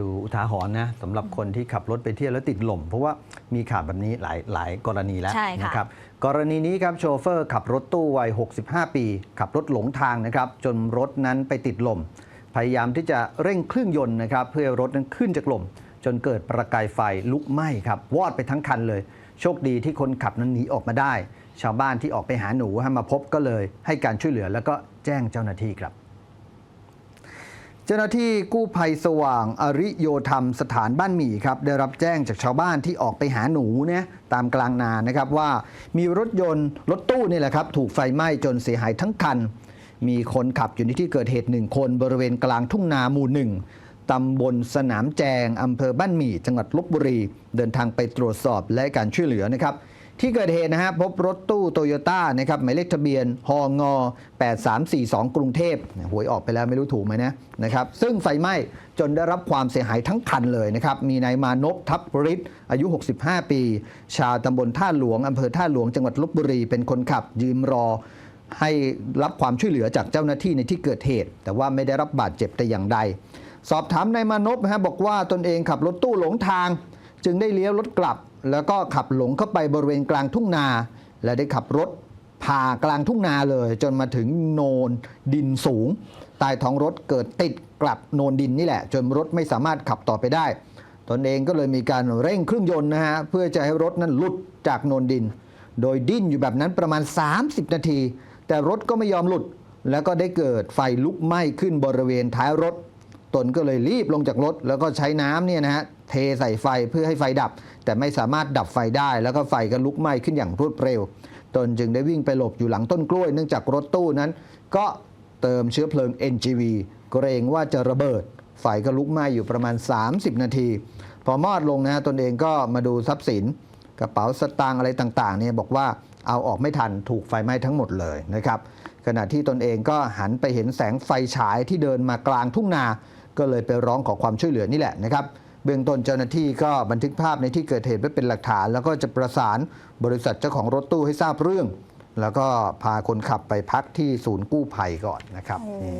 ดูอุทาหรณ์นะสำหรับคนที่ขับรถไปเที่ยวแล้วติดลมเพราะว่ามีข่าวแบบนี้หลายหลายกรณีแล้วใช่ค่ะ นะครับ กรณีนี้ครับโชเฟอร์ขับรถตู้วัย 65 ปี ขับรถหลงทางนะครับ จนรถนั้นไปติดลม พยายามที่จะเร่งเครื่องยนต์นะครับ เพื่อให้รถนั้นขึ้นจากลม จนเกิดประกายไฟลุกไหม้ครับ วอดไปทั้งคันเลย โชคดีที่คนขับนั้นหนีออกมาได้ ชาวบ้านที่ออกไปหาหนูให้มาพบก็เลย ให้การช่วยเหลือแล้วก็แจ้งเจ้าหน้าที่ครับ เจ้าหน้าที่กู้ภัยสว่างอริโยธรรมสถานบ้านหมี่ครับได้รับแจ้งจากชาวบ้านที่ออกไปหาหนูเนี่ยตามกลางนานะครับว่ามีรถยนต์รถตู้นี่แหละครับถูกไฟไหม้จนเสียหายทั้งคัน มีคนขับอยู่ในที่เกิดเหตุหนึ่งคนบริเวณกลางทุ่งนาหมู่หนึ่งตำบลสนามแจงอำเภอบ้านหมี่ จังหวัดลบบุรี เดินทางไปตรวจสอบและการช่วยเหลือนะครับ ที่เกิดเหตุนะฮะพบรถตู้โตโยต้านะครับหมายเลขทะเบียนฮง8342 กรุงเทพหวยออกไปแล้วไม่รู้ถูกไหมนะนะครับซึ่งไฟไหม้จนได้รับความเสียหายทั้งคันเลยนะครับมีนายมานพทัพฤทธิ์อายุ 65 ปี ชาวตำบลท่าหลวงอำเภอท่าหลวงจังหวัดลบบุรีเป็นคนขับยืมรอให้รับความช่วยเหลือจากเจ้าหน้าที่ในที่เกิดเหตุ แต่ว่าไม่ได้รับบาดเจ็บแต่อย่างใด สอบถามนายมานพนะฮะบอกว่าตนเองขับรถตู้หลงทาง จึงได้เลี้ยวรถกลับ แล้วก็ขับหลงเข้าไปบริเวณกลางทุ่งนา และได้ขับรถผ่ากลางทุ่งนาเลย จนมาถึงโนนดินสูงใต้ท้องรถเกิดติดกลับโนนดินนี่แหละ จนรถไม่สามารถขับต่อไปได้ ตนเองก็เลยมีการเร่งเครื่องยนต์นะฮะเพื่อจะให้รถนั้นหลุดจากโนนดิน โดยดิ้นอยู่แบบนั้นประมาณ 30 นาที แต่รถก็ไม่ยอมหลุด แล้วก็ได้เกิดไฟลุกไหม้ขึ้นบริเวณท้ายรถ ตนก็เลยรีบลงจากรถ แล้วก็ใช้น้ำเนี่ยนะฮะ เทใส่ไฟเพื่อให้ไฟดับ แต่ไม่สามารถดับไฟได้ แล้วก็ไฟก็ลุกไหม้ขึ้นอย่างรวดเร็ว ตนจึงได้วิ่งไปหลบอยู่หลังต้นกล้วยเนื่องจากรถตู้นั้น ก็เติมเชื้อเพลิง NGV เกรงว่าจะระเบิด ไฟก็ลุกไหม้อยู่ประมาณ 30 นาที พอมอดลงนะฮะตนเองก็มาดูทรัพย์สิน กระเป๋าสตางค์อะไรต่างๆเนี่ยบอกว่าเอาออกไม่ทันถูกไฟไหม้ทั้งหมดเลยนะครับขณะที่ตนเองก็หันไปเห็นแสงไฟฉายที่เดินมากลางทุ่งนา ก็เลยไปร้องขอความช่วยเหลือนี่แหละนะครับ เบื้องต้นเจ้าหน้าที่ก็บันทึกภาพในที่เกิดเหตุไว้เป็นหลักฐาน แล้วก็จะประสานบริษัทเจ้าของรถตู้ให้ทราบเรื่อง แล้วก็พาคนขับไปพักที่ศูนย์กู้ภัยก่อนนะครับ โอ้นี่